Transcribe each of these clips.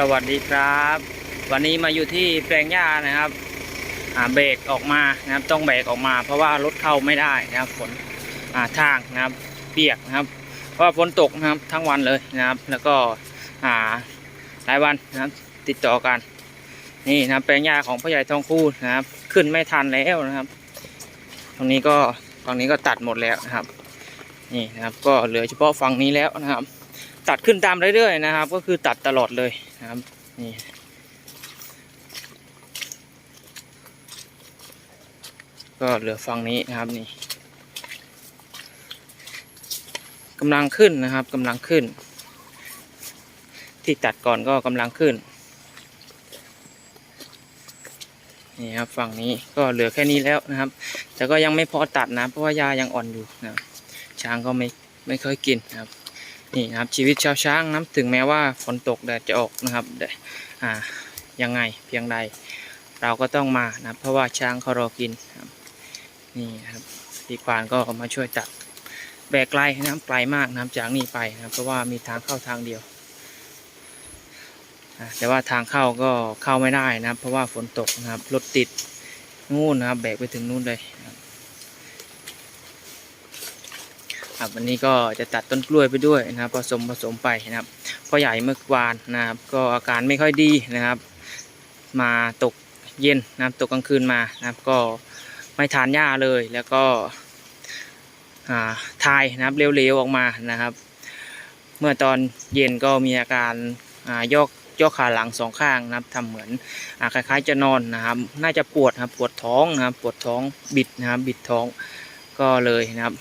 สวัสดีครับ วันนี้มาอยู่ที่แปลงหญ้านะครับเบรกออกมานะครับต้องเบรกออกมา เพราะว่ารถเข้าไม่ได้นะครับฝนอ่าทางนะครับ เปียกนะครับ เพราะฝนตกนะครับทั้งวันเลยนะครับ แล้วก็อ่าหลายวันนะครับติดต่อกัน นี่นะแปลงหญ้าของพ่อใหญ่ทองคูณนะครับ ขึ้นไม่ทันแล้วนะครับ ตรงนี้ก็ฝั่งนี้ก็ตัดหมดแล้วนะครับ นี่นะครับ ก็เหลือเฉพาะฝั่งนี้แล้วนะครับ ตัดขึ้นตามเรื่อยๆนะครับ ก็คือตัดตลอดเลยนะครับนี่ก็เหลือฝั่งนี้นะครับนี่กำลังขึ้นนะครับกำลังขึ้น ที่ตัดก่อนก็กำลังขึ้นนี่ครับฝั่งนี้ก็เหลือแค่นี้แล้วนะครับ แต่ก็ยังไม่พอตัดนะ เพราะว่ายายังอ่อนอยู่นะช้างก็ไม่ไม่ค่อยกินนะครับ นี่นะครับชีวิตชาวช้างนะถึงแม้ว่าฝนตกแดดจะออกนะครับแต่อ่ายังไงเพียงใด เราก็ต้องมานะเพราะว่าช้างเขารอกินนะครับนี่นะครับพี่ควานก็มาช่วยตัดแบกไกลนะไกลมากนะครับจากนี่ไปนะเพราะว่ามีทางเข้าทางเดียวแต่ว่าทางเข้าก็เข้าไม่ได้นะเพราะว่าฝนตกนะครับรถติดนู่นนะครับแบกไปถึงนู่นเลยนะ ครับวันนี้ก็จะตัดต้นกล้วยไปด้วยนะครับ ผสมผสมไปนะครับพ่อใหญ่เมื่อวานนะครับ ก็อาการไม่ค่อยดีนะครับ มาตกเย็นนะครับตกกลางคืนมานะครับ ก็ไม่ทานหญ้าเลยแล้วก็อ่าทายนะครับเร็วๆออกมานะครับ เมื่อตอนเย็นก็มีอาการอ่ายกยกขาหลังสองข้างนะครับทำเหมือนอาคล้ายๆจะนอนนะครับ น่าจะปวดครับปวดท้องนะครับ ปวดท้องบิดนะครับ บิดท้องก็เลยนะครับ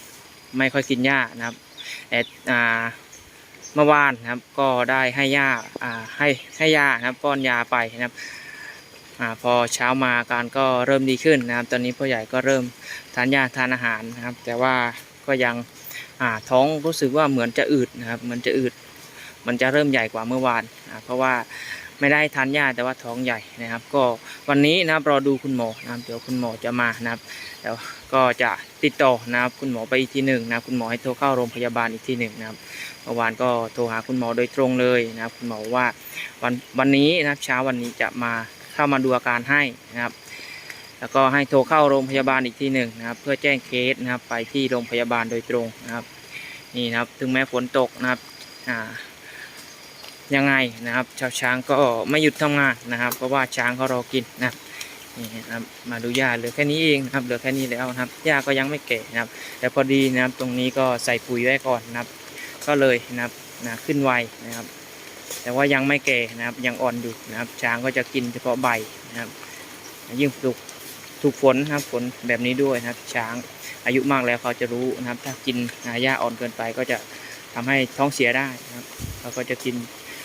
ไม่ค่อยกินหญ้านะครับแต่อ่าเมื่อวานนะครับ ก็ได้ให้หญ้าอ่าให้ให้ยานะครับป้อนยาไปนะครับอาพอเช้ามาการก็เริ่มดีขึ้นนะครับ ตอนนี้พ่อใหญ่ก็เริ่มทานยาทานอาหารนะครับ แต่ว่าก็ยังอ่าท้องรู้สึกว่าเหมือนจะอืดนะครับเหมือนจะอืด มันจะเริ่มใหญ่กว่าเมื่อวานอ่าเพราะว่า ไม่ได้ทานยาแต่ว่าท้องใหญ่นะครับ ก็วันนี้นะครับรอดูคุณหมอนะครับเดี๋ยวคุณหมอจะมานะครับแล้วก็จะติดต่อนะครับคุณหมอไปอีกทีหนึ่งนะครับคุณหมอให้โทรเข้าโรงพยาบาลอีกทีหนึ่งนะครับเมื่อวานก็โทรหาคุณหมอโดยตรงเลยนะครับ คุณหมอว่าวันวันนี้นะครับเช้าวันนี้จะมาเข้ามาดูอาการให้นะครับแล้วก็ให้โทรเข้าโรงพยาบาลอีกทีหนึ่งนะครับ เพื่อแจ้งเคสนะครับไปที่โรงพยาบาลโดยตรงนะครับ นี่นะครับ ถึงแม้ฝนตกนะครับอ่า ยังไงนะครับชาวช้างก็ไม่หยุดทำงานนะครับ เพราะว่าช้างเขารอกินนะครับนี่นะครับมาดูหญ้าเหลือแค่นี้เองนะครับเหลือแค่นี้แล้วนะครับหญ้าก็ยังไม่แก่นะครับ แต่พอดีนะครับตรงนี้ก็ใส่ปุ๋ยไว้ก่อนนะครับ ก็เลยนะครับนะขึ้นไวนะครับ แต่ว่ายังไม่แก่นะครับยังอ่อนอยู่นะครับ ช้างก็จะกินเฉพาะใบนะครับ ยิ่งปลูกถูกฝนนะครับฝนแบบนี้ด้วยนะครับ ช้างอายุมากแล้วเขาจะรู้นะครับ ถ้ากินหญ้าอ่อนเกินไปก็จะทำให้ท้องเสียได้นะครับเขาก็จะกิน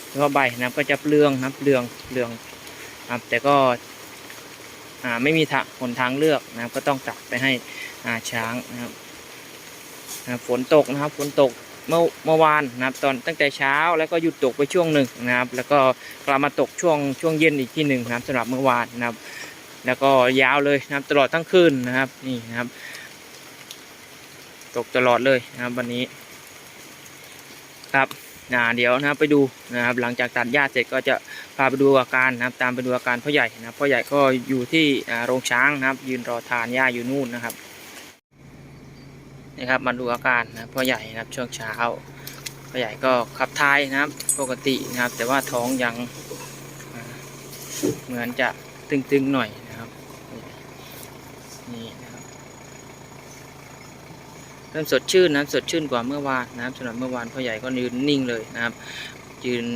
เฉพาะใบนะครับก็จะเปลืองนะครับเปลืองเปลืองครับแต่ก็อ่าไม่มีทางหนทางเลือกนะครับ ก็ต้องตัดไปให้อ่าช้างนะครับนะครับฝนตกนะครับฝนตกเมื่อเมื่อวานนะครับตอนตั้งแต่เช้าแล้วก็หยุดตกไปช่วงหนึ่งนะครับ แล้วก็กลับมาตกช่วงช่วงเย็นอีกที่หนึ่งนะครับสำหรับเมื่อวานนะครับ แล้วก็ยาวเลยนะครับตลอดทั้งคืนนะครับนี่นะครับ ตกตลอดเลยนะครับวันนี้ครับ อ่าเดี๋ยวนะครับไปดูนะครับหลังจากตัดหญ้าเสร็จก็จะพาไปดูอาการนะครับ ตามไปดูอาการพ่อใหญ่นะครับพ่อใหญ่ก็อยู่ที่โรงช้างนะครับ ยืนรอทานหญ้าอยู่นู่นนะครับนี่ครับมาดูอาการนะพ่อใหญ่นะครับช่วงเช้าพ่อใหญ่ก็ขับถ่ายนะครับปกตินะครับ แต่ว่าท้องยังเหมือนจะตึงๆหน่อยนะครับนี่นะ เริ่มสดชื่นนะครับสดชื่นกว่าเมื่อวานนะครับสำหรับเมื่อวานพ่อใหญ่ก็ยืนนิ่งเลยนะครับ ยืน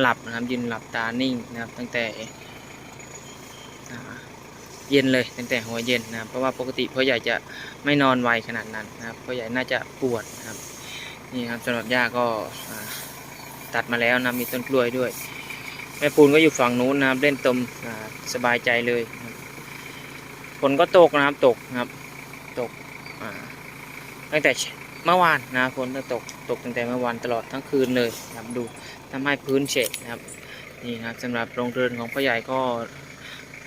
หลับนะครับยืนหลับตานิ่งนะครับ ตั้งแต่เย็นเลยตั้งแต่หัวเย็นนะครับเพราะว่าปกติพ่อใหญ่จะไม่นอนไวขนาดนั้นนะครับพ่อใหญ่น่าจะปวดนะครับนี่ครับสำหรับย่าก็ตัดมาแล้วนะมีต้นกล้วยด้วยแม่ปูนก็อยู่ฝั่งนู้นนะครับเล่นตมสบายใจเลยฝนก็ตกนะครับตกนะครับตกอ่า ตั้งแต่เมื่อวานนะฝนตกตกตั้งแต่เมื่อวานตลอดทั้งคืนเลยนะครับดูทำให้พื้นเฉะนะครับนี่นะครับสำหรับโรงเรือนของพ่อใหญ่ก็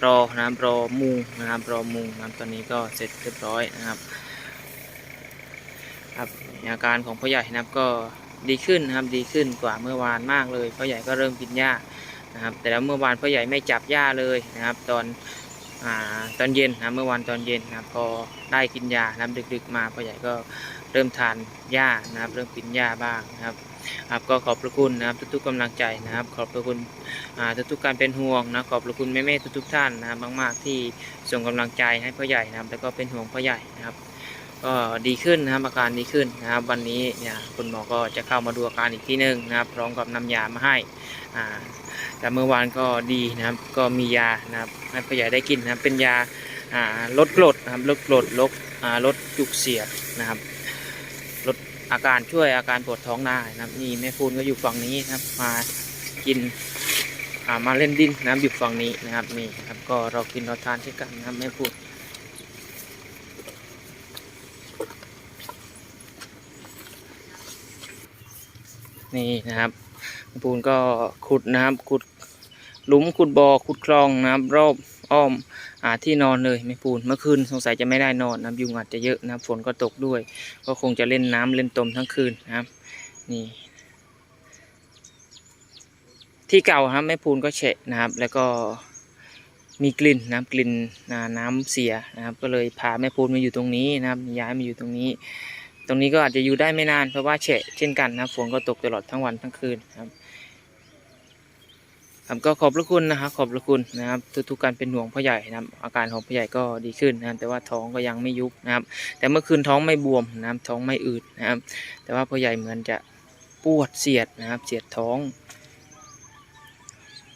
รอนะรอมุงนะครับรอมุงนะตอนนี้ก็เสร็จเรียบร้อยนะครับครับอาการของพ่อใหญ่นะครับก็ดีขึ้นนะครับดีขึ้นกว่าเมื่อวานมากเลยพ่อใหญ่ก็เริ่มกินหญ้านะครับแต่แล้วเมื่อวานพ่อใหญ่ไม่จับหญ้าเลยนะครับ ตอน ตอนเย็นนะเมื่อวานตอนเย็นนะพอได้กินยานะดึกๆมาพ่อใหญ่ก็เริ่มทานหญ้านะครับ เริ่มกินหญ้าบ้างนะครับครับก็ขอบพระคุณนะครับทุกๆกำลังใจนะครับ ขอบพระคุณทุกๆการเป็นห่วงนะขอบพระคุณแม่ๆทุกๆท่านนะครับมากๆที่ส่งกำลังใจให้พ่อใหญ่นะครับ แล้วก็เป็นห่วงพ่อใหญ่นะครับก็ดีขึ้นนะครับอาการดีขึ้นนะครับ วันนี้เนี่ยคุณหมอก็จะเข้ามาดูอาการอีกทีหนึ่งนะครับพร้อมกับนำยามาให้อ่า แต่เมื่อวานก็ดีนะครับก็มียานะครับให้พ่อใหญ่ได้กินนะครับเป็นยาลดกรดนะครับลดกรดลดลดจุกเสียดนะครับลดอาการช่วยอาการปวดท้องได้นะครับนี่แม่ฟูนก็อยู่ฝั่งนี้นะครับมากินมาเล่นดินนะครับอยู่ฝั่งนี้นะครับนี่ครับก็เรากินเราทานเช่นกันนะครับแม่ฟูนนี่นะครับ ปูนก็ขุดนะครับขุดหลุมขุดบ่อขุดคลองนะครับรอบอ้อมอาที่นอนเลยไม่ปูนเมื่อคืนสงสัยจะไม่ได้นอนนะครับยุงอาจจะเยอะนะครับฝนก็ตกด้วย ก็คงจะเล่นน้ำเล่นตมทั้งคืนนะครับนี่ที่เก่าครับแม่ปูนก็เฉะนะครับ แล้วก็มีกลิ่นนะกลิ่นน้ำเสียนะครับ ก็เลยพาแม่ปูนมาอยู่ตรงนี้นะครับ ย้ายมาอยู่ตรงนี้ ตรงนี้ก็อาจจะอยู่ได้ไม่นานเพราะว่าเฉะเช่นกันนะฝนก็ตกตลอดทั้งวันทั้งคืนนะครับ ครับก็ขอบพระคุณนะครับขอบพระคุณนะครับ ทุกๆการเป็นห่วงพ่อใหญ่นะครับ อาการของพ่อใหญ่ก็ดีขึ้นนะครับแต่ว่าท้องก็ยังไม่ยุบนะครับ แต่เมื่อคืนท้องไม่บวมนะครับท้องไม่อืดนะครับ แต่ว่าพ่อใหญ่เหมือนจะปวดเสียดนะครับ เสียดท้อง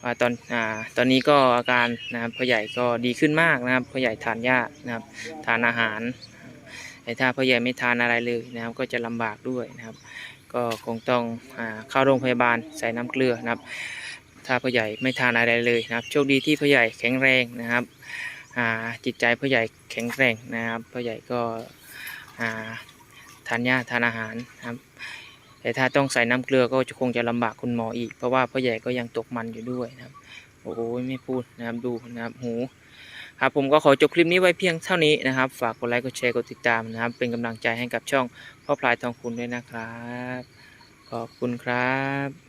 อ่าตอนอ่าตอนนี้ก็อาการนะครับพ่อใหญ่ก็ดีขึ้นมากนะครับพ่อใหญ่ทานยานะครับ ทานอาหารแต่ถ้าพ่อใหญ่ไม่ทานอะไรเลยนะครับ ก็จะลำบากด้วยนะครับ ก็คงต้องอาเข้าโรงพยาบาลใส่น้ำเกลือนะครับ ถ้าพ่อใหญ่ไม่ทานอะไรเลยนะครับ โชคดีที่พ่อใหญ่แข็งแรงนะครับจิตใจพ่อใหญ่แข็งแรงนะครับพ่อใหญ่ก็ทานยาทานอาหารนะครับ แต่ถ้าต้องใส่น้ำเกลือก็จะคงจะลำบากคุณหมออีก เพราะว่าพ่อใหญ่ก็ยังตกมันอยู่ด้วยนะครับ โอ้โหไม่พูดนะครับดูนะครับหูครับผมก็ขอจบคลิปนี้ไว้เพียงเท่านี้นะครับ ฝากกดไลค์กดแชร์กดติดตามนะครับ เป็นกำลังใจให้กับช่องพ่อพลายทองคุณด้วยนะครับ ขอบคุณครับ